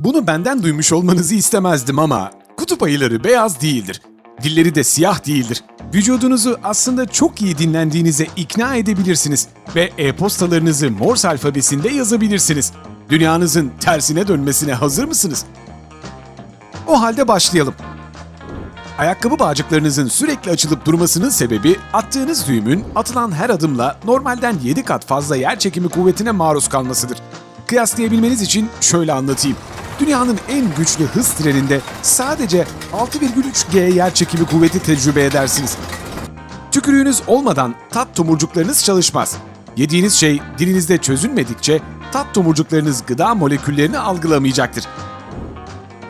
Bunu benden duymuş olmanızı istemezdim ama kutup ayıları beyaz değildir. Dilleri de siyah değildir. Vücudunuzu aslında çok iyi dinlendiğinize ikna edebilirsiniz ve e-postalarınızı Morse alfabesinde yazabilirsiniz. Dünyanızın tersine dönmesine hazır mısınız? O halde başlayalım. Ayakkabı bağcıklarınızın sürekli açılıp durmasının sebebi attığınız düğümün atılan her adımla normalden 7 kat fazla yer çekimi kuvvetine maruz kalmasıdır. Kıyaslayabilmeniz için şöyle anlatayım. Dünyanın en güçlü hız treninde sadece 6,3G yer çekimi kuvveti tecrübe edersiniz. Tükürüğünüz olmadan tat tomurcuklarınız çalışmaz. Yediğiniz şey dilinizde çözülmedikçe tat tomurcuklarınız gıda moleküllerini algılamayacaktır.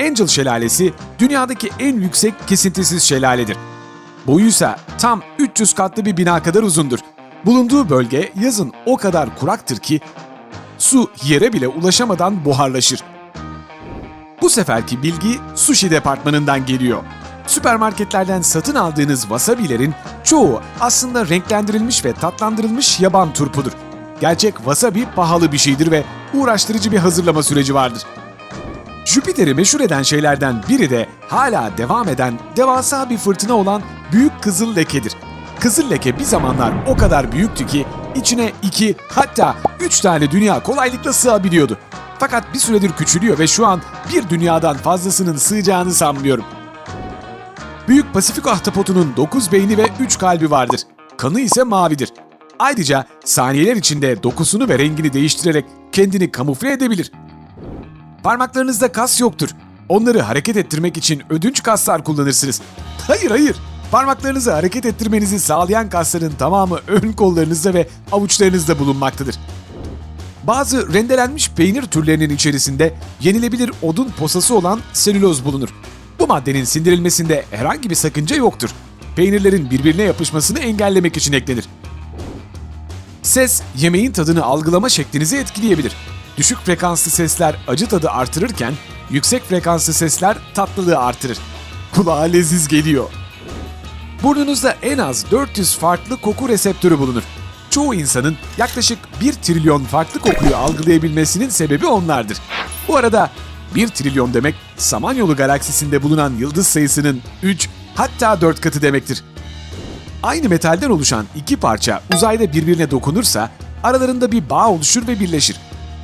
Angel Şelalesi dünyadaki en yüksek kesintisiz şelaledir. Boyuysa tam 300 katlı bir bina kadar uzundur. Bulunduğu bölge yazın o kadar kuraktır ki su yere bile ulaşamadan buharlaşır. Bu seferki bilgi sushi departmanından geliyor. Süpermarketlerden satın aldığınız wasabilerin çoğu aslında renklendirilmiş ve tatlandırılmış yaban turpudur. Gerçek wasabi pahalı bir şeydir ve uğraştırıcı bir hazırlama süreci vardır. Jüpiter'i meşhur eden şeylerden biri de hala devam eden devasa bir fırtına olan Büyük Kızıl Leke'dir. Kızıl Leke bir zamanlar o kadar büyüktü ki içine iki hatta üç tane dünya kolaylıkla sığabiliyordu. Fakat bir süredir küçülüyor ve şu an bir dünyadan fazlasının sığacağını sanmıyorum. Büyük Pasifik ahtapotunun 9 beyni ve 3 kalbi vardır. Kanı ise mavidir. Ayrıca saniyeler içinde dokusunu ve rengini değiştirerek kendini kamufle edebilir. Parmaklarınızda kas yoktur. Onları hareket ettirmek için ödünç kaslar kullanırsınız. Hayır hayır. Parmaklarınızı hareket ettirmenizi sağlayan kasların tamamı ön kollarınızda ve avuçlarınızda bulunmaktadır. Bazı rendelenmiş peynir türlerinin içerisinde yenilebilir odun posası olan selüloz bulunur. Bu maddenin sindirilmesinde herhangi bir sakınca yoktur. Peynirlerin birbirine yapışmasını engellemek için eklenir. Ses, yemeğin tadını algılama şeklinizi etkileyebilir. Düşük frekanslı sesler acı tadı artırırken, yüksek frekanslı sesler tatlılığı artırır. Kulağa leziz geliyor. Burnunuzda en az 400 farklı koku reseptörü bulunur. Çoğu insanın yaklaşık 1 trilyon farklı kokuyu algılayabilmesinin sebebi onlardır. Bu arada 1 trilyon demek Samanyolu galaksisinde bulunan yıldız sayısının 3 hatta 4 katı demektir. Aynı metalden oluşan iki parça uzayda birbirine dokunursa aralarında bir bağ oluşur ve birleşir.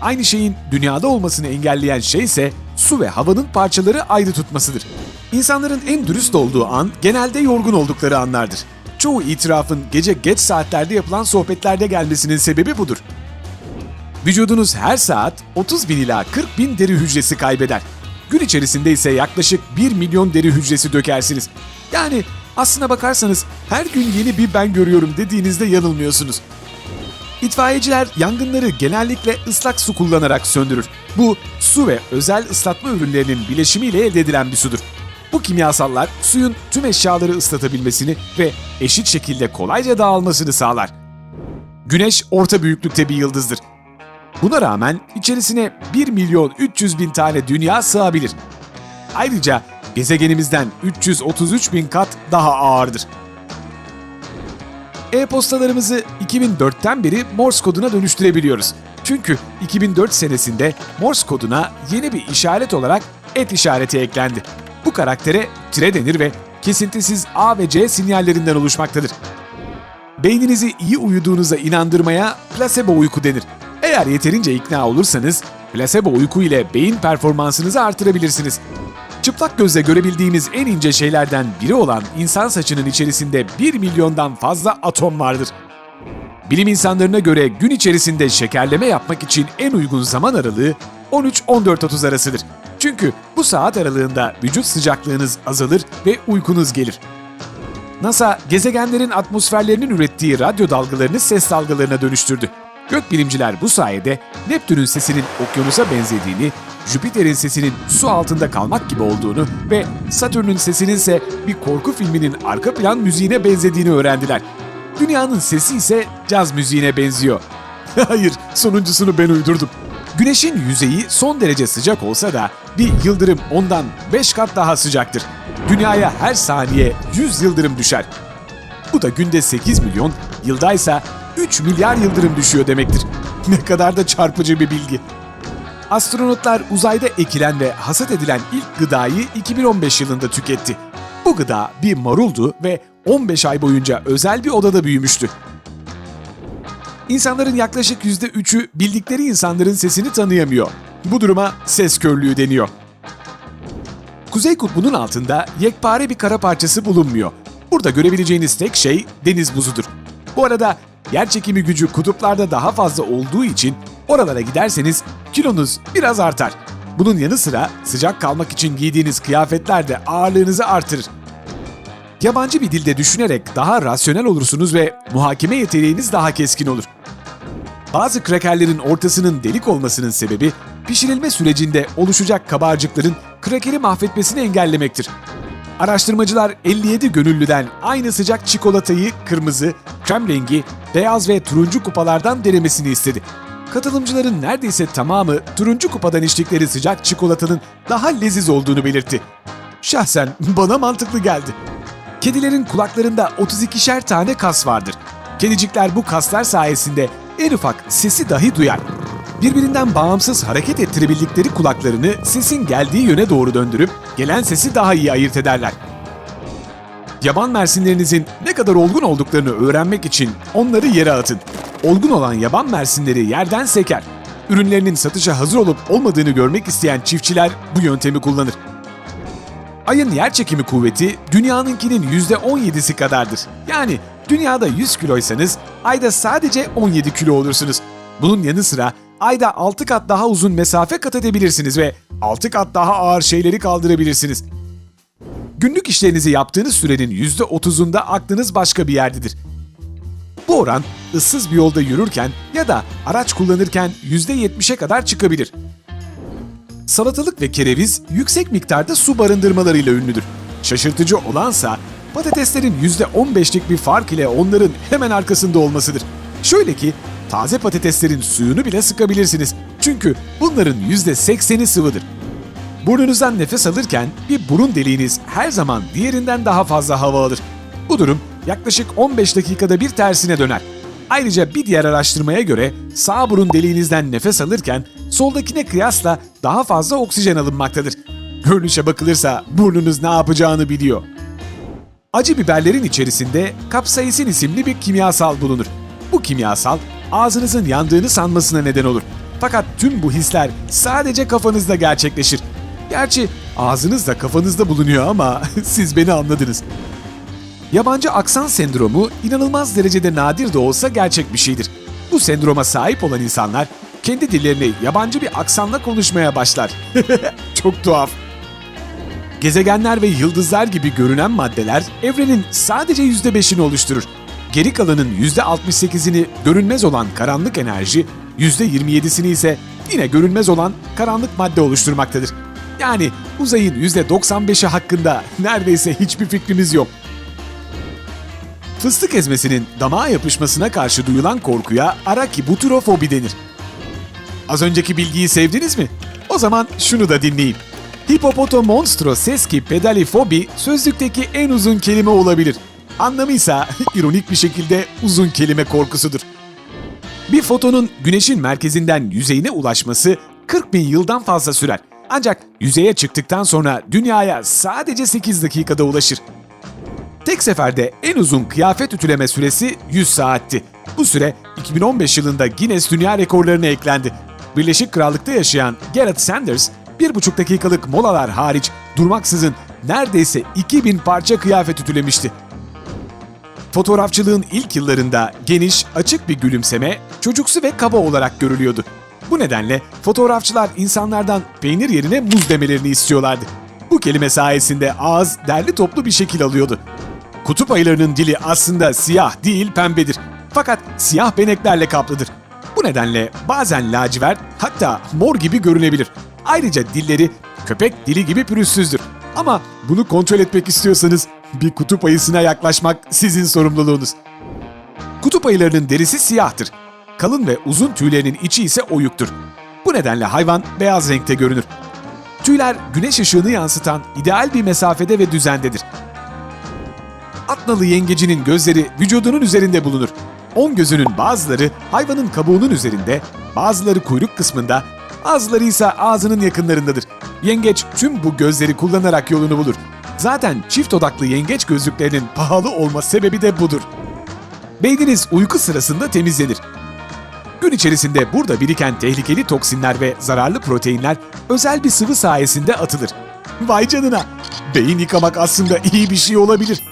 Aynı şeyin dünyada olmasını engelleyen şey ise su ve havanın parçaları ayrı tutmasıdır. İnsanların en dürüst olduğu an genelde yorgun oldukları anlardır. Çoğu itirafın gece geç saatlerde yapılan sohbetlerde gelmesinin sebebi budur. Vücudunuz her saat 30 bin ila 40 bin deri hücresi kaybeder. Gün içerisinde ise yaklaşık 1 milyon deri hücresi dökersiniz. Yani aslına bakarsanız her gün yeni bir ben görüyorum dediğinizde yanılmıyorsunuz. İtfaiyeciler yangınları genellikle ıslak su kullanarak söndürür. Bu su ve özel ıslatma ürünlerinin bileşimiyle elde edilen bir sudur. Bu kimyasallar suyun tüm eşyaları ıslatabilmesini ve eşit şekilde kolayca dağılmasını sağlar. Güneş orta büyüklükte bir yıldızdır. Buna rağmen içerisine 1 milyon 300 bin tane dünya sığabilir. Ayrıca gezegenimizden 333 bin kat daha ağırdır. E-postalarımızı 2004'ten beri Morse koduna dönüştürebiliyoruz. Çünkü 2004 senesinde Morse koduna yeni bir işaret olarak et işareti eklendi. Bu karaktere tire denir ve kesintisiz A ve C sinyallerinden oluşmaktadır. Beyninizi iyi uyuduğunuza inandırmaya plasebo uyku denir. Eğer yeterince ikna olursanız plasebo uyku ile beyin performansınızı artırabilirsiniz. Çıplak gözle görebildiğimiz en ince şeylerden biri olan insan saçının içerisinde 1 milyondan fazla atom vardır. Bilim insanlarına göre gün içerisinde şekerleme yapmak için en uygun zaman aralığı 13-14.30 arasıdır. Çünkü bu saat aralığında vücut sıcaklığınız azalır ve uykunuz gelir. NASA, gezegenlerin atmosferlerinin ürettiği radyo dalgalarını ses dalgalarına dönüştürdü. Gökbilimciler bu sayede Neptün'ün sesinin okyanusa benzediğini, Jüpiter'in sesinin su altında kalmak gibi olduğunu ve Satürn'ün sesinin ise bir korku filminin arka plan müziğine benzediğini öğrendiler. Dünyanın sesi ise caz müziğine benziyor. Hayır, sonuncusunu ben uydurdum. Güneşin yüzeyi son derece sıcak olsa da bir yıldırım ondan 5 kat daha sıcaktır. Dünyaya her saniye 100 yıldırım düşer. Bu da günde 8 milyon, yıldaysa 3 milyar yıldırım düşüyor demektir. Ne kadar da çarpıcı bir bilgi. Astronotlar uzayda ekilen ve hasat edilen ilk gıdayı 2015 yılında tüketti. Bu gıda bir maruldu ve 15 ay boyunca özel bir odada büyümüştü. İnsanların yaklaşık %3'ü bildikleri insanların sesini tanıyamıyor. Bu duruma ses körlüğü deniyor. Kuzey kutbunun altında yekpare bir kara parçası bulunmuyor. Burada görebileceğiniz tek şey deniz buzudur. Bu arada yer çekimi gücü kutuplarda daha fazla olduğu için oralara giderseniz kilonuz biraz artar. Bunun yanı sıra sıcak kalmak için giydiğiniz kıyafetler de ağırlığınızı artırır. Yabancı bir dilde düşünerek daha rasyonel olursunuz ve muhakeme yeteneğiniz daha keskin olur. Bazı krakerlerin ortasının delik olmasının sebebi pişirilme sürecinde oluşacak kabarcıkların krakeri mahvetmesini engellemektir. Araştırmacılar 57 gönüllüden aynı sıcak çikolatayı kırmızı, krem rengi, beyaz ve turuncu kupalardan denemesini istedi. Katılımcıların neredeyse tamamı turuncu kupadan içtikleri sıcak çikolatanın daha leziz olduğunu belirtti. Şahsen bana mantıklı geldi. Kedilerin kulaklarında 32'şer tane kas vardır. Kedicikler bu kaslar sayesinde en ufak sesi dahi duyar. Birbirinden bağımsız hareket ettirebildikleri kulaklarını sesin geldiği yöne doğru döndürüp gelen sesi daha iyi ayırt ederler. Yaban mersinlerinizin ne kadar olgun olduklarını öğrenmek için onları yere atın. Olgun olan yaban mersinleri yerden seker. Ürünlerinin satışa hazır olup olmadığını görmek isteyen çiftçiler bu yöntemi kullanır. Ayın yerçekimi kuvveti dünyanınkinin %17'si kadardır. Yani dünyada 100 kiloysanız ayda sadece 17 kilo olursunuz. Bunun yanı sıra ayda 6 kat daha uzun mesafe kat edebilirsiniz ve 6 kat daha ağır şeyleri kaldırabilirsiniz. Günlük işlerinizi yaptığınız sürenin %30'unda aklınız başka bir yerdedir. Bu oran ıssız bir yolda yürürken ya da araç kullanırken %70'e kadar çıkabilir. Salatalık ve kereviz yüksek miktarda su barındırmalarıyla ünlüdür. Şaşırtıcı olansa patateslerin %15'lik bir fark ile onların hemen arkasında olmasıdır. Şöyle ki taze patateslerin suyunu bile sıkabilirsiniz. Çünkü bunların %80'i sıvıdır. Burnunuzdan nefes alırken bir burun deliğiniz her zaman diğerinden daha fazla hava alır. Bu durum yaklaşık 15 dakikada bir tersine döner. Ayrıca bir diğer araştırmaya göre sağ burun deliğinizden nefes alırken soldakine kıyasla daha fazla oksijen alınmaktadır. Görünüşe bakılırsa burnunuz ne yapacağını biliyor. Acı biberlerin içerisinde kapsaisin isimli bir kimyasal bulunur. Bu kimyasal ağzınızın yandığını sanmasına neden olur. Fakat tüm bu hisler sadece kafanızda gerçekleşir. Gerçi ağzınız da kafanızda bulunuyor ama siz beni anladınız. Yabancı aksan sendromu inanılmaz derecede nadir de olsa gerçek bir şeydir. Bu sendroma sahip olan insanlar kendi dillerini yabancı bir aksanla konuşmaya başlar. Çok tuhaf. Gezegenler ve yıldızlar gibi görünen maddeler evrenin sadece %5'ini oluşturur. Geri kalanın %68'ini görünmez olan karanlık enerji, %27'sini ise yine görünmez olan karanlık madde oluşturmaktadır. Yani uzayın %95'i hakkında neredeyse hiçbir fikrimiz yok. Fıstık ezmesinin damağa yapışmasına karşı duyulan korkuya arakibuturofobi denir. Az önceki bilgiyi sevdiniz mi? O zaman şunu da dinleyin. Hippopotomonstro seski pedalifobi sözlükteki en uzun kelime olabilir. Anlamı ise ironik bir şekilde uzun kelime korkusudur. Bir fotonun güneşin merkezinden yüzeyine ulaşması 40 bin yıldan fazla sürer. Ancak yüzeye çıktıktan sonra dünyaya sadece 8 dakikada ulaşır. Tek seferde en uzun kıyafet ütüleme süresi 100 saatti. Bu süre 2015 yılında Guinness Dünya Rekorlarına eklendi. Birleşik Krallık'ta yaşayan Garrett Sanders, 1,5 dakikalık molalar hariç durmaksızın neredeyse 2000 parça kıyafet ütülemişti. Fotoğrafçılığın ilk yıllarında geniş, açık bir gülümseme çocuksu ve kaba olarak görülüyordu. Bu nedenle fotoğrafçılar insanlardan peynir yerine muz demelerini istiyorlardı. Bu kelime sayesinde ağız derli toplu bir şekil alıyordu. Kutup ayılarının dili aslında siyah değil pembedir. Fakat siyah beneklerle kaplıdır. Bu nedenle bazen lacivert hatta mor gibi görünebilir. Ayrıca dilleri köpek dili gibi pürüzsüzdür. Ama bunu kontrol etmek istiyorsanız bir kutup ayısına yaklaşmak sizin sorumluluğunuz. Kutup ayılarının derisi siyahtır. Kalın ve uzun tüylerinin içi ise oyuktur. Bu nedenle hayvan beyaz renkte görünür. Tüyler güneş ışığını yansıtan ideal bir mesafede ve düzendedir. Atnalı yengecinin gözleri vücudunun üzerinde bulunur. On gözünün bazıları hayvanın kabuğunun üzerinde, bazıları kuyruk kısmında, bazıları ise ağzının yakınlarındadır. Yengeç tüm bu gözleri kullanarak yolunu bulur. Zaten çift odaklı yengeç gözlüklerinin pahalı olma sebebi de budur. Beyniniz uyku sırasında temizlenir. Gün içerisinde burada biriken tehlikeli toksinler ve zararlı proteinler özel bir sıvı sayesinde atılır. Vay canına! Beyin yıkamak aslında iyi bir şey olabilir.